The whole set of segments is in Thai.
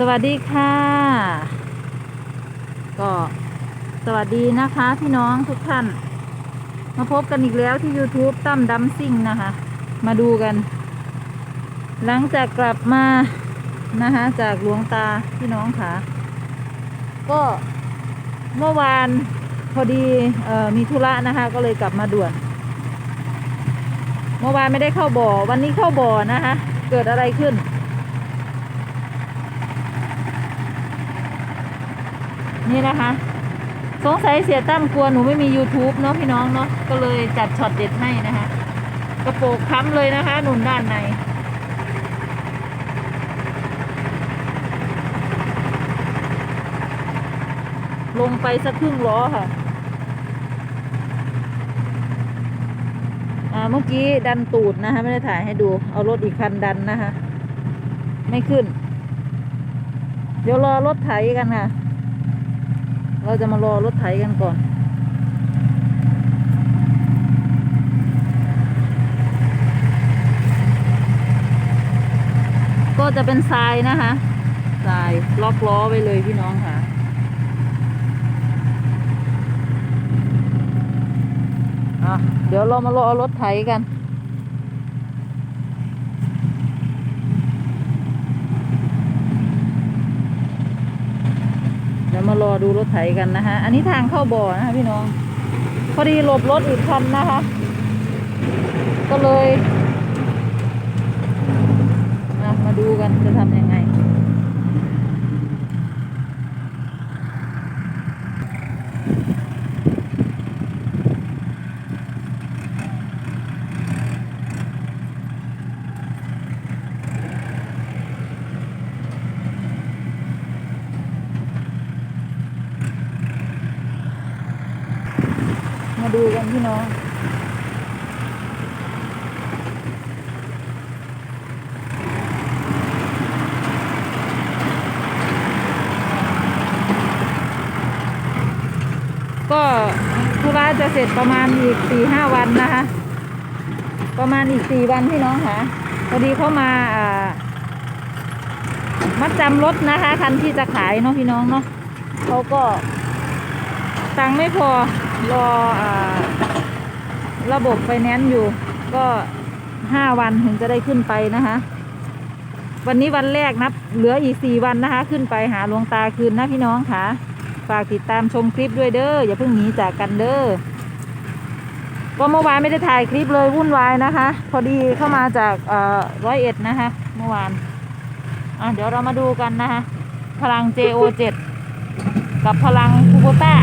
สวัสดีค่ะ ก็สวัสดีนะคะพี่น้องทุกท่าน มาพบกันอีกแล้วที่ YouTube ตั้มดัมซิ่งนะคะ มาดูกัน หลังจากกลับมานะคะจากหลวงตาพี่น้องค่ะ ก็เมื่อวานพอดีออมีธุระนะคะ ก็เลยกลับมาด่วน เมื่อวานไม่ได้เข้าบ่อ วันนี้เข้าบ่อนะคะ เกิดอะไรขึ้น นี่นะคะ สงสัยเสียตั้มกลัวหนูไม่มี YouTube เนาะพี่น้องเนาะก็เลยจัดช็อตเด็ดให้นะคะ กระโปรงค้ำเลยนะคะ หนุนด้านในลงไปสักครึ่งล้อค่ะ เมื่อกี้ดันตูดนะคะไม่ได้ถ่ายให้ดู เอารถอีกคันดันนะคะ ไม่ขึ้น เดี๋ยวรอรถไถกันค่ะ เราจะมารอรถไถกันก่อน ก็จะเป็นทรายนะคะทรายล็อกล้อไว้เลยพี่น้องค่ะอะเดี๋ยวเรามารอรถไถกัน มารอดูรถไถกันนะคะ อันนี้ทางเข้าบ่อนะคะพี่น้อง พอดีหลบรถอีกคันนะคะ ก็เลยมาดูกันจะทำยังไง มาดูกันพี่น้องก็ธุระจะเสร็จประมาณอีกสี่ห้าวันนะคะ ประมาณอีกสี่วันพี่น้องค่ะพอดีเข้ามาอ่ามัดจำรถนะคะ คันที่จะขายเนาะพี่น้องเนาะเขาก็ตังค์ไม่พอ รออระบบไฟแนนซ์อยู่ ก็ห้าวันถึงจะได้ขึ้นไปนะคะ วันนี้วันแรกนับเหลืออีกสี่วันนะคะ ขึ้นไปหาหลวงตาคืนนะพี่น้องค่ะ ฝากติดตามชมคลิปด้วยเด้ออย่าเพิ่งหนีจากกันเด้อก็เมื่อวานไม่ได้ถ่ายคลิปเลยวุ่นวายนะคะ พอดีเข้ามาจากร้อยเอ็ดนะคะ เมื่อวานอะเดี๋ยวเรามาดูกันนะคะ พลัง JO7 กับพลังคูโบต้า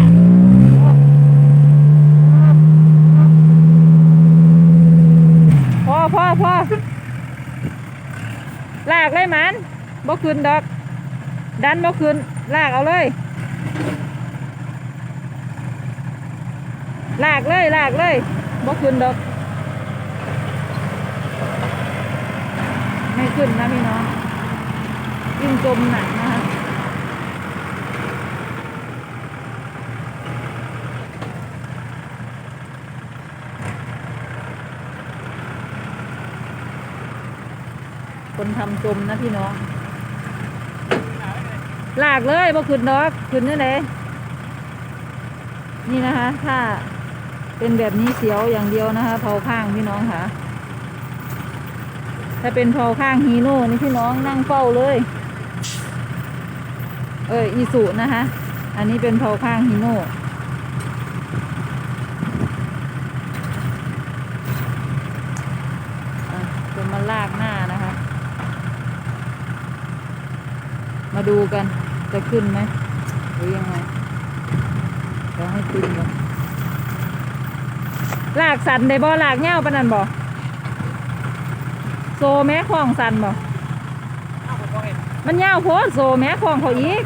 พอพอพอลากเลยมันบ่ขึ้นดอก ดันบ่ขึ้นลากเอาเลยลากเลยลากเลยบ่ขึ้นดอกไม่ขึ้นนะพี่น้องยิ่งจมหนักนะคะ คนทำจมนะพี่น้อง ลากเลยบ่ขึ้นดอกขึ้นนี่เลยนี่นะคะ ถ้าเป็นแบบนี้เสียวอย่างเดียวนะคะเผาข้างพี่น้องค่ะ ถ้าเป็นเผาข้างฮีโน่นี่พี่น้องนั่งเฝ้าเลย เอออีสุนะคะ อันนี้เป็นเผาข้างฮีโน่อะจะมาลากหน้านะคะ มาดูกันจะขึ้นไหมหรือยังไงเดี๋ยวให้ขึ้นก่อนลากสันได้บ่ลากเง่าปนันบ่โซแม่คลองสันบ่มันเง่าโพดโซแม่คลองเขาอีก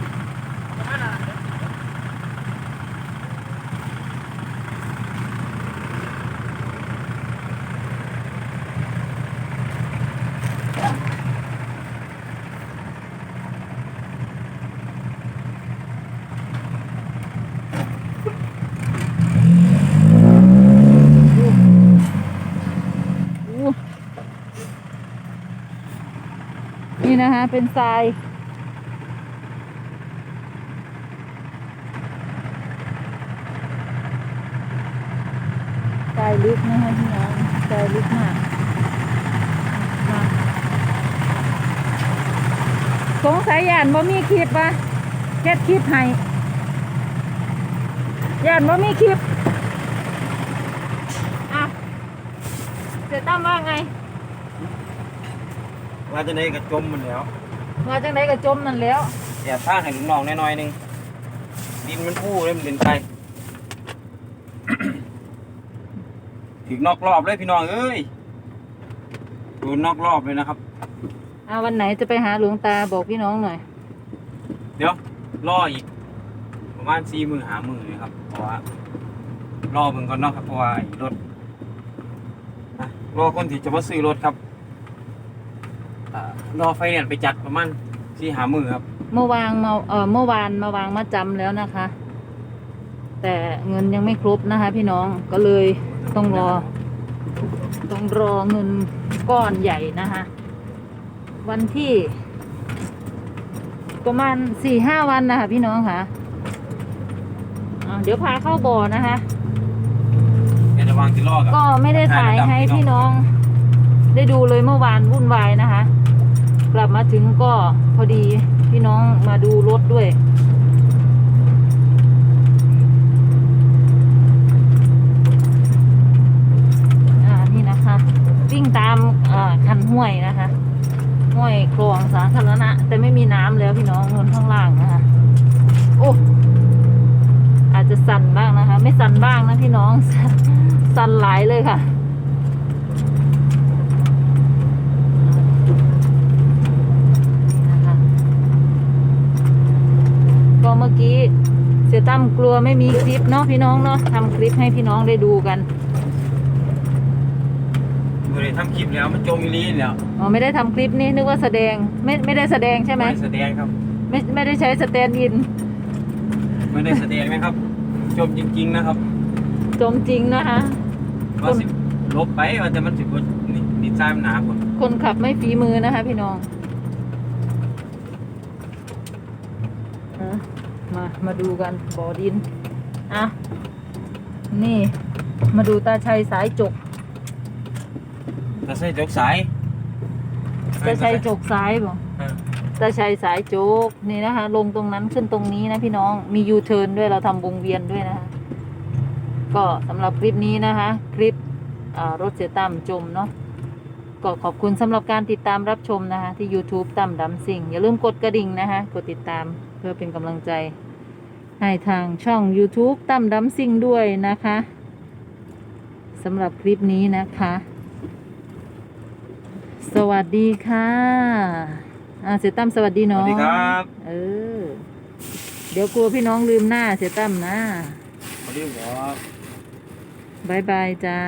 เป็นทราย ทรายลึกนะคะพี่น้องทรายลึกมากมาสงสัยยานบ่มีคลิปปะเก็ดคลิปให้ยานบ่มีคลิป อะ เสียตั้มว่าไง ว่าจะได้กระจมมันแล้วมาจังไดก็จมนั่นแหล้วแอบท่างให้ลูกน้องน้อยๆหนึงดินมันพูเลยมันดินไป ถึงนอกรอบเลยพี่น้องเอ้ยดูนอกรอบเลยนะครับอ่าวันไหนจะไปหาหลวงตาบอกพี่น้องหน่อย เดี๋ยวรออีก ประมาณสี่มือหามือเลยครับ เพราะว่ารอเบิ่งก่อนเนาะครับเพราะว่าไอ้รถอะรอคนที่จะมาซื้อรถครับอ่า รอไฟแนนซ์ไปจัดประมาณสี่หามือครับ เมื่อวางมาเอ่อเมื่อวานมาวางมาจำแล้วนะคะ แต่เงินยังไม่ครบนะคะ พี่น้องก็เลยต้องรอ ต้องรอเงินก้อนใหญ่นะคะ วันที่ ประมาณสี่ห้าวันนะคะพี่น้องค่ะอ่าเดี๋ยวพาเข้าบ่อนะคะเดี๋ยวจะวางที่รอกับ ก็ไม่ได้ถ่ายให้พี่น้อง ได้ดูเลยเมื่อวานวุ่นวายนะคะ กลับมาถึงก็พอดีพี่น้องมาดูรถด้วย อ่า นี่นะคะ วิ่งตามคันห้วยนะคะ ห้วยคลองสาธารณะ แต่ไม่มีน้ำแล้วพี่น้องนนข้างล่างนะคะ โอ้อาจจะสั่นบ้างนะคะ ไม่สั่นบ้างนะพี่น้อง สั่นหลายเลยค่ะ ก็เมื่อกี้เสียตั้มกลัวไม่มีคลิปเนาะพี่น้องเนาะทำคลิปให้พี่น้องได้ดูกันเมื่อได้ทำคลิปแล้วมันจมอีหลีแล้วอ๋อไม่ได้ทำคลิปนี้นึกว่าแสดงไม่ไม่ได้แสดงใช่ไหมด้แสดงครับ ไม่ไม่ได้ใช้สแตนด์อิน ไม่ได้แสดงนะครับ จมจริง ๆ นะครับจมจริงนะคะ ว่าสิลบไปว่าจะมันสิบนี่ดีไซน์มันหนาผลคนขับไม่ฝีมือนะคะ พี่น้องอะ มามาดูกันบ่อดินอะนี่ มาดูตาชัยสายจกแต่ใส่จกสายตาชัยจกซ้ายบ่เออตาชัยสายโจกนี่นะคะ ลงตรงนั้นขึ้นตรงนี้นะพี่น้องมียูเทิร์นด้วยเราทำวงเวียนด้วยนะคะก็สำหรับคลิปนี้นะคะ คลิปอ่ารถเสียตั้มจมเนาะก็ขอบคุณสำหรับการติดตามรับชมนะคะ ที่ YouTube ตั้มดำสิ่ง อย่าลืมกดกระดิ่งนะคะ กดติดตามเพื่อเป็นกำลังใจ ให้ทางช่อง YouTube ตั้มดำสิ่งด้วยนะคะสำหรับคลิปนี้นะคะ สวัสดีค่ะอ่าเสียตั้มสวัสดีสน้องวัสดีครับ เออ เดี๋ยวกลัวพี่น้องลืมหน้าเสียตั้มนะ สวัสดีครับ บายบายจ้า